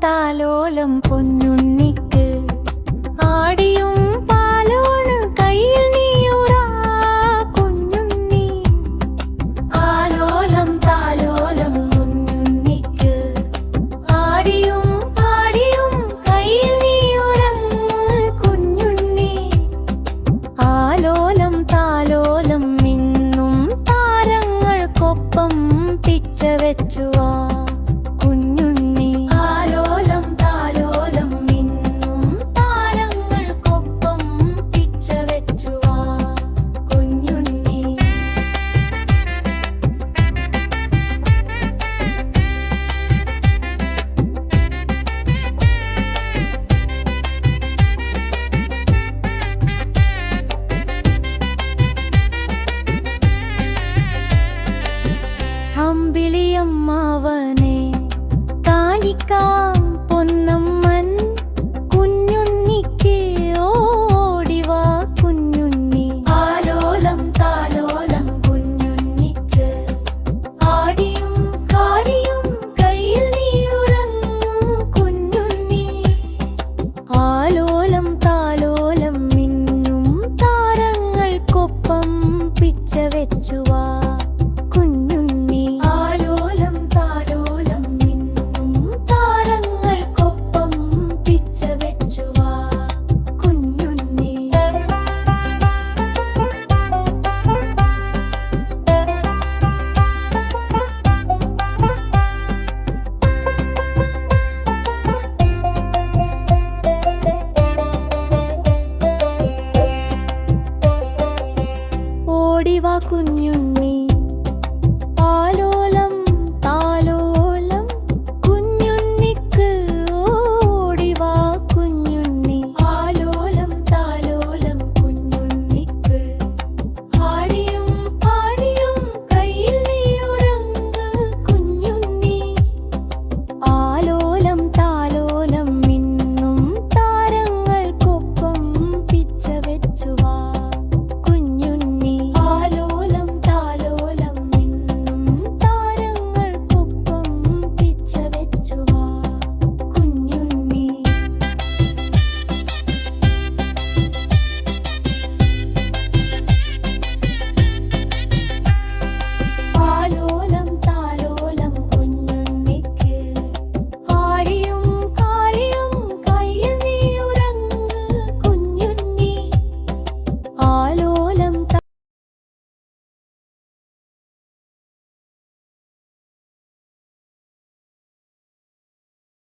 താലോലം പൊന്നുണ്ണിക്ക്. ആടിയും പാലോണ് കയ്യിൽ നീയുറാ കുഞ്ഞുണ്ണി. ആലോലം താലോലം ആടിയും പാടിയും കയ്യിൽ കുഞ്ഞുണ്ണി. ആലോലം താലോലം പിച്ച വെച്ചുവാ. அம்மாவன் ഓടിവാ കുഞ്ഞുണ്ണി.